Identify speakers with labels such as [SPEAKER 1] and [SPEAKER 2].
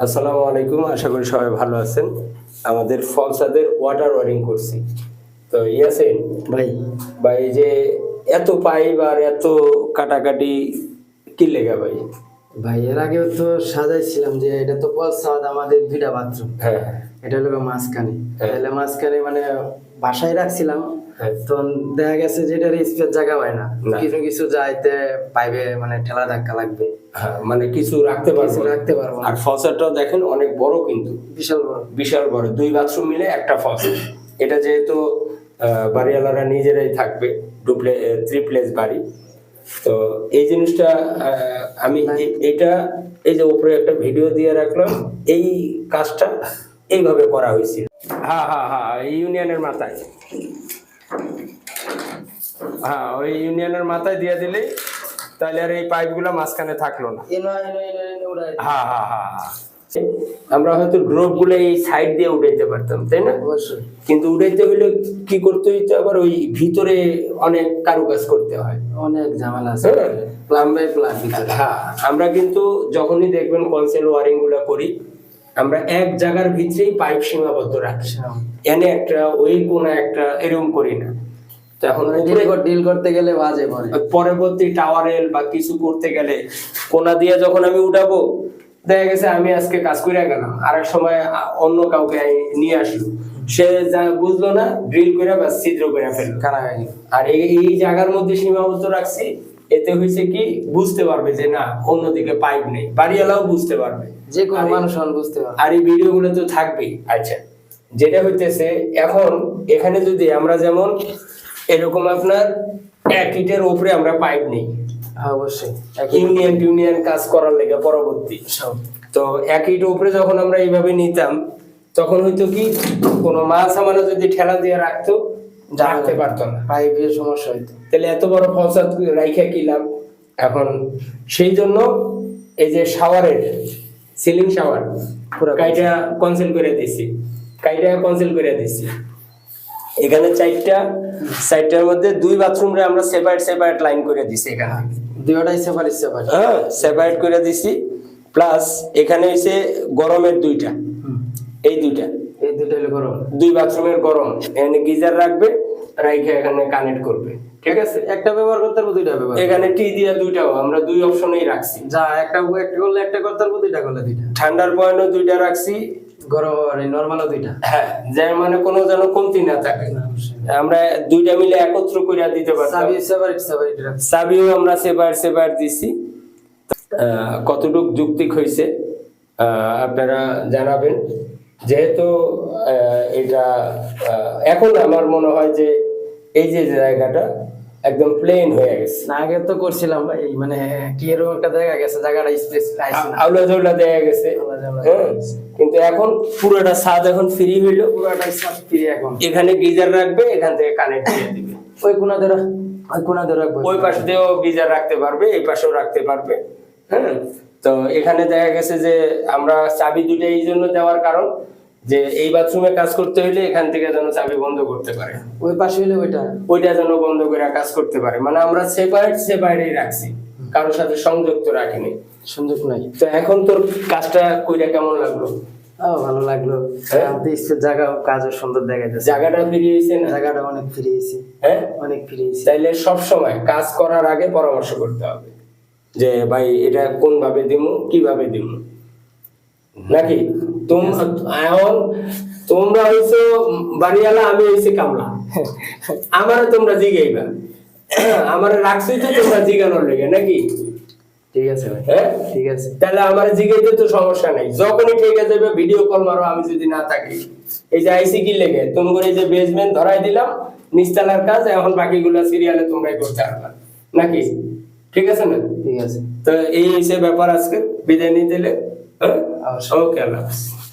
[SPEAKER 1] আসসালামু আলাইকুম আশা করি সবাই ভালো আছেন। আমাদের ফলসাদের ওয়াটার ওয়ারিং করছি। তো ইয়াসিন
[SPEAKER 2] ভাই।
[SPEAKER 1] ভাই যে এত পাইপ আর এত কাটাকাটি কি লেগা ভাই?
[SPEAKER 2] ভাই এর আগেও তো সাজাইছিলাম যে এটা তো পলসাদ আমাদের দুইটা বাথরুম।
[SPEAKER 1] হ্যাঁ
[SPEAKER 2] এটা হলো মাঝখানে।
[SPEAKER 1] হ্যাঁ।
[SPEAKER 2] তাহলে মাঝখানে মানে বাসায় রাখছিলাম
[SPEAKER 1] হ্যাঁ।
[SPEAKER 2] তো দেখা গেছে যে এটার স্পেস জায়গা হয় না। কিছু কিছু যাইতে পাইবে মানে ঠেলা ধাক্কা লাগবে।
[SPEAKER 1] হ্যাঁ মানে কিছু রাখতে পারব
[SPEAKER 2] রাখতে পারব
[SPEAKER 1] আর ফলসারটাও দেখেন অনেক বড় কিন্তু।
[SPEAKER 2] বিশাল বড়।
[SPEAKER 1] বিশাল বড়। দুই বাথরুম মিলে একটা ফলসার এটা যেহেতু বাড়িওয়ালারা নিজেরাই থাকবে ডুপ্লে থ্রিপ্লেস বাড়ি। তো এই জিনিসটা আমি এটা এই যে উপরে একটা ভিডিও দিয়ে রাখলাম এই কাজটা এইভাবে করা হয়েছিল। হ্যাঁ হ্যাঁ হ্যাঁ ইউনিয়নের মাথায়। হ্যাঁ ওই ইউনিয়নের মাথায় দিয়ে দিলে তাহলে আর এই পাইপগুলো মাঝখানে থাকল না। হ্যাঁ হ্যাঁ হ্যাঁ হ্যাঁ। আমরা হয়তো ড্রপগুলো এই সাইড দিয়ে উঠাইতে পারতাম তাই না? কিন্তু উঠাইতে হলে কি করতে হইতো? আবার ওই ভিতরে অনেক কারুকাজ করতে হয়।
[SPEAKER 2] অনেক ঝামেলা আছে।
[SPEAKER 1] হ্যাঁ।
[SPEAKER 2] প্লাম বাই প্লাম
[SPEAKER 1] হ্যাঁ আমরা কিন্তু যখনই দেখবেন কনসেল ওয়ারিংগুলা করি আমরা এক জায়গার ভিতরেই পাইপ সীমাবদ্ধ রাখি এনে একটা ওই কোনা একটা এরকম করি না। এখন
[SPEAKER 2] ডিল করতে গেলে বাজে পড়ে
[SPEAKER 1] পরবর্তী টাওয়ারেল বা কিছু করতে গেলে কোনা দিয়ে যখন আমি উঠাবো দেখা গেছে আমি আজকে কাজ করে গেলাম। আর এক সময় অন্য কাউকে নিয়ে আসলো। সে যা বুঝলো না ড্রিল করে বা ছিদ্র করে ফেলল। আর এই জায়গার মধ্যে সীমাবদ্ধ রাখছি এতে হয়েছে কি বুঝতে পারবে যে না অন্যদিকে পাইপ নেই। বাড়িওয়ালাও বুঝতে পারবে।
[SPEAKER 2] যে কোনো মানুষ বুঝতে পারবে।
[SPEAKER 1] আর এই ভিডিওগুলো তো থাকবেই। আচ্ছা যেটা হইতেছে এখন এখানে যদি আমরা যেমন এরকম আপনার এক ইটের উপরে আমরা পাইপ নেই।
[SPEAKER 2] হ্যাঁ, অবশ্যই। একই
[SPEAKER 1] ইউনিয়ন কাজ করার লেগে পরবর্তী।
[SPEAKER 2] সব।
[SPEAKER 1] তো এক ইট উপরে যখন আমরা এইভাবে নিতাম তখন হয়তো কি কোনো মাছ আমারও যদি ঠেলা দিয়ে রাখতো রাখতে পারতো না।
[SPEAKER 2] পাইপের সমস্যা হইতো।
[SPEAKER 1] তাহলে এত বড় ফলসাদ রাইখা কি লাভ? এখন সেই জন্য এই যে শাওয়ারের সিলিং শাওয়ার
[SPEAKER 2] পুরো
[SPEAKER 1] কাইটা কনসেল করে দিছি কাইটা কনসেল করে দিছি এখানে চারটা চারটার মধ্যে দুই বাথরুমে আমরা সেপারেট সেপারেট লাইন করে দিছি এখানে।
[SPEAKER 2] দুইটাই সেপারেট সেপারেট
[SPEAKER 1] হ্যাঁ সেপারেট করে দিছি প্লাস এখানে এসে গরমের দুইটা। এই দুইটা।
[SPEAKER 2] এই দুইটা হলো গরম।
[SPEAKER 1] দুই বাথরুমের গরম। এখানে গিজার রাখবে। রাইখে এখানে কানেক্ট করবে ঠিক আছে?
[SPEAKER 2] একটা ব্যবহার করতে পারব দুইটা ব্যবহার
[SPEAKER 1] এখানে টি দিয়া দুইটাও আমরা দুই অপশনেই রাখছি।
[SPEAKER 2] যা একটা একটা করলে একটা করতে পারব দুইটা করলে দুইটা।
[SPEAKER 1] ঠান্ডার পয়েন্টও দুইটা রাখছি।
[SPEAKER 2] গরম নর্মালও দুইটা।
[SPEAKER 1] হ্যাঁ যার মানে কোনো যেন কমতি না থাকে। আমরা দুইটা মিলে একত্র করে দিতে
[SPEAKER 2] সাবি সেপারেট সেপারেট
[SPEAKER 1] আমরা দিছি। আহ, কতটুক যুক্তিক হয়েছে আহ, আপনারা জানাবেন। যেহেতু আহ, এটা এখন আমার মনে হয় যে এই যে জায়গাটা একদম প্লেন হয়ে গেছে।
[SPEAKER 2] না আগে তো করছিলাম ভাই মানে কি এরকম একটা জায়গা গেছে জায়গাটা স্পেস
[SPEAKER 1] আউলা জৌলা দেয়া গেছে। হ্যাঁ, কিন্তু এখন পুরোটা ছাদ এখন ফ্রি হইল।
[SPEAKER 2] পুরোটাই সব ফ্রি এখন।
[SPEAKER 1] এখানে গিজার রাখবে এখান থেকে কানেক্ট দিয়ে দিবে।
[SPEAKER 2] ওই কোনা ধরে ওই কোনা ধরে রাখব।
[SPEAKER 1] ওই পাশ দিয়েও গিজার রাখতে পারবে এই পাশেও রাখতে পারবে। হ্যাঁ তো এখানে দেখা গেছে যে আমরা চাবি দুটো এই জন্য দেওয়ার কারণ। যে এই বাথরুমে কাজ করতে হলে এখান থেকে যেন চাবি বন্ধ করতে পারে।
[SPEAKER 2] ওই পাশে হইলে ওইটা।
[SPEAKER 1] ওইটা যেন বন্ধ করে কাজ করতে পারে। মানে আমরা সেপারেট সেপারেটই রাখছি। কারোর সাথে সংযুক্ত রাখিনি।
[SPEAKER 2] সুযোগ নাই।
[SPEAKER 1] তো এখন তোর কাজটা কইরা কেমন লাগল?
[SPEAKER 2] ভালো লাগল।
[SPEAKER 1] হ্যাঁ?
[SPEAKER 2] জায়গা কাজও সুন্দর দেখা যাচ্ছে
[SPEAKER 1] জায়গাটা ফিরে না?
[SPEAKER 2] জায়গাটা অনেক ফ্রি হয়েছে
[SPEAKER 1] হ্যাঁ?
[SPEAKER 2] অনেক ফ্রি হয়েছে
[SPEAKER 1] তাইলে সব সময় কাজ করার আগে পরামর্শ করতে হবে। যে ভাই এটা কোন ভাবে দিমু? কীভাবে দিমু? নাকি? তোম এখন তোমরা হইছো বাড়িওয়ালা আমি হইছি কামলা। আমারে তোমরা জিগাইবা। আমারে রাখছই তো তোমরা জিগানোর লেগে নাকি?
[SPEAKER 2] ঠিক আছে ভাই।
[SPEAKER 1] হ্যাঁ?
[SPEAKER 2] ঠিক আছে।
[SPEAKER 1] তাহলে আমার জিগাইতে তো সমস্যা নাই। যখনই ঠিক আছে ভিডিও কল মারো আমি যদি না থাকি। এই যে আইসি কি লেগে? তোমার এই যে বেসমেন্ট ধরাই দিলাম কাজ এখন বাকিগুলো সিরিয়ালে তোমরাই করতে পারবা। নাকি? ঠিক আছে না?
[SPEAKER 2] ঠিক আছে।
[SPEAKER 1] তো এই হচ্ছে ব্যাপার আজকে। বিদায় নিয়ে দিলে হ্যাঁ। ওকে আল্লাহ হাফেজ।